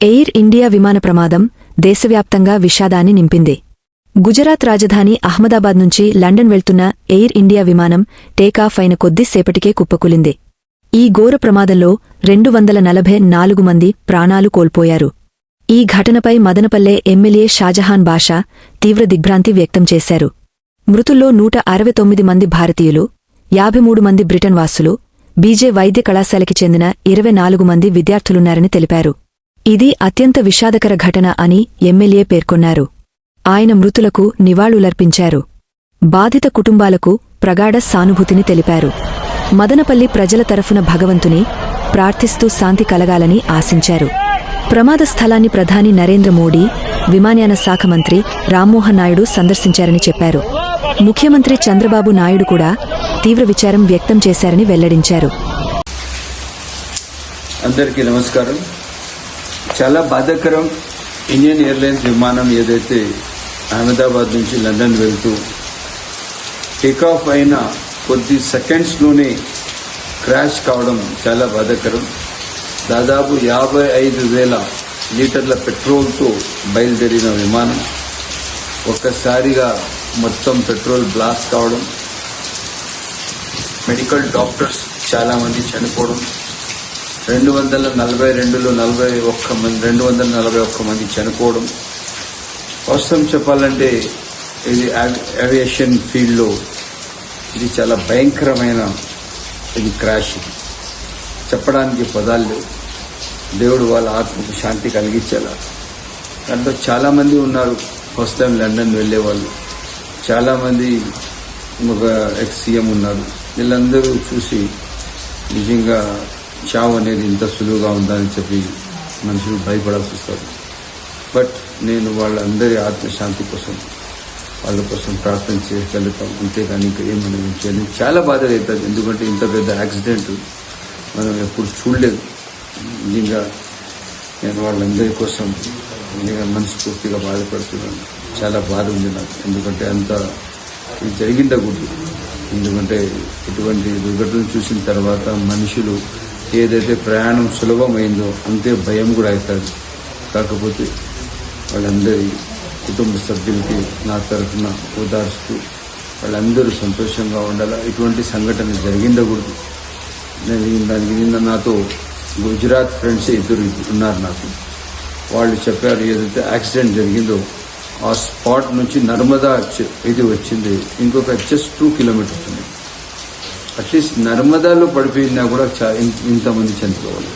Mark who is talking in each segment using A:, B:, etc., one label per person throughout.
A: Air India విమాన ప్రమాదం దేశవ్యాప్తంగా విషాదాన్ని నింపింది. గుజరాత్ రాజధాని అహ్మదాబాద్ నుంచి లండన్ వెళ్తున్న ఎయిర్ ఇండియా విమానం టేకాఫ్ అయిన కొద్దిసేపటికే కుప్పకూలింది. ఈ ఘోర ప్రమాదంలో రెండు వందల నలభై నాలుగు మంది ప్రాణాలు కోల్పోయారు. ఈ ఘటనపై మదనపల్లె ఎమ్మెల్యే షాజహాన్ బాషా తీవ్ర దిగ్భ్రాంతి వ్యక్తం చేశారు. మృతుల్లో నూట అరవై తొమ్మిది మంది భారతీయులు యాభై మూడు మంది బ్రిటన్ వాసులు బీజే వైద్య కళాశాలకి చెందిన ఇరవై నాలుగు మంది విద్యార్థులున్నారని తెలిపారు. ఇది అత్యంత విషాదకర ఘటన అని ఎమ్మెల్యే పేర్కొన్నారు. ఆయన మృతులకు నివాళులర్పించారు. బాధిత కుటుంబాలకు ప్రగాఢ సానుభూతిని తెలిపారు. మదనపల్లి ప్రజల తరఫున భగవంతుని ప్రార్థిస్తూ శాంతి కలగాలని ఆశించారు. ప్రమాద స్థలాన్ని ప్రధాని నరేంద్ర మోడీ విమానయాన శాఖ మంత్రి రామ్మోహన్ నాయుడు సందర్శించారని చెప్పారు. ముఖ్యమంత్రి చంద్రబాబు నాయుడు కూడా తీవ్ర విచారం వ్యక్తం చేశారని వెల్లడించారు.
B: అందరికీ నమస్కారం. చాలా బాధాకరం ఇండియన్ ఎయిర్లైన్స్ విమానం ఏదైతే అహ్మదాబాద్ నుంచి లండన్ వెళ్తూ టేకాఫ్ అయిన కొద్ది సెకండ్స్లోనే క్రాష్ కావడం చాలా బాధాకరం. దాదాపు యాభై ఐదు వేల లీటర్ల పెట్రోల్తో బయలుదేరిన విమానం ఒక్కసారిగా మొత్తం పెట్రోల్ బ్లాస్ట్ కావడం మెడికల్ డాక్టర్స్ చాలామంది చనిపోవడం రెండు వందల నలభై రెండులో నలభై ఒక్క మంది రెండు వందల నలభై ఒక్క మంది చనిపోవడం. వాస్తవం చెప్పాలంటే ఇది ఏవియేషన్ ఫీల్డ్లో ఇది చాలా భయంకరమైన ఇది క్రాష్ చెప్పడానికి పదాలు దేవుడు వాళ్ళ ఆత్మకు శాంతి కలిగించేలా. దాంట్లో చాలామంది ఉన్నారు. ఫస్ట్ టైం లండన్ వెళ్ళే వాళ్ళు. చాలామంది ఒక ఎక్స్ సీఎం ఉన్నారు. వీళ్ళందరూ చూసి నిజంగా చావు అనేది ఇంత సులువుగా ఉందని చెప్పి మనుషులు భయపడాల్సి వస్తారు బట్ నేను వాళ్ళందరి ఆత్మశాంతి కోసం వాళ్ళ కోసం ప్రార్థన చేయగలుగుతాం. అంతేగాని ఇంకా ఏమని చేయలేదు చాలా బాధ అవుతుంది ఎందుకంటే ఇంత పెద్ద యాక్సిడెంట్ మనం ఎప్పుడు చూడలేదు. నిజంగా నేను వాళ్ళందరి కోసం నిజంగా మనస్ఫూర్తిగా బాధపడుతున్నాను. చాలా బాధ ఉంది నాకు. ఎందుకంటే అంత ఇది జరిగిందకూడదు ఎందుకంటే ఇటువంటి దుర్ఘటనలు చూసిన తర్వాత మనుషులు ఏదైతే ప్రయాణం సులభమైందో అంతే భయం కూడా అవుతుంది. కాకపోతే వాళ్ళందరి కుటుంబ సభ్యులకి నా తరఫున ఓదార్స్తూ వాళ్ళందరూ సంతోషంగా ఉండాలా? ఇటువంటి సంఘటన జరిగిందకూడదు నేను దానికి నిన్న నాతో గుజరాత్ ఫ్రెండ్స్ ఇద్దరు ఉన్నారు నాకు. వాళ్ళు చెప్పారు ఏదైతే యాక్సిడెంట్ జరిగిందో ఆ స్పాట్ నుంచి నర్మదా ఇది వచ్చింది. ఇంకొక జస్ట్ టూ కిలోమీటర్స్ ఉంది. అట్లీస్ట్ నర్మదాలో పడిపోయినా కూడా చా ఇంతమంది చనిపోవాలి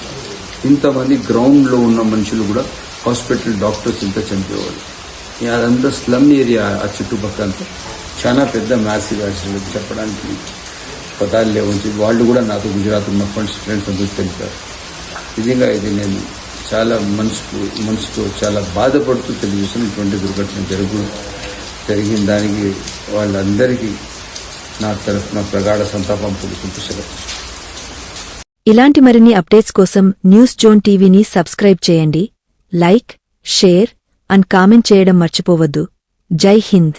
B: ఇంతమంది గ్రౌండ్లో ఉన్న మనుషులు కూడా హాస్పిటల్ డాక్టర్స్ ఇంత చనిపోవాలి అదంతా స్లమ్ ఏరియా ఆ చుట్టుపక్కల చాలా పెద్ద మ్యాసివ్ యాక్సిడెంట్ చెప్పడానికి పదాలు లేవచ్చు వాళ్ళు కూడా నాతో గుజరాత్ ఉన్న ఫ్రెండ్స్ ఫ్రెండ్స్ అందరూ తెలిపారు. నిజంగా ఇది నేను చాలా మనసుకు మనసుతో చాలా బాధపడుతూ తెలియజేసిన ఇటువంటి దుర్ఘటన జరుగు జరిగిన దానికి వాళ్ళందరికీ నా తరఫున ప్రగాఢ సంతాపం
A: ఇలాంటి మరిన్ని అప్డేట్స్ కోసం న్యూస్ జోన్ టీవీని సబ్స్క్రైబ్ చేయండి లైక్ షేర్ అండ్ కామెంట్ చేయడం మర్చిపోవద్దు. జై హింద్.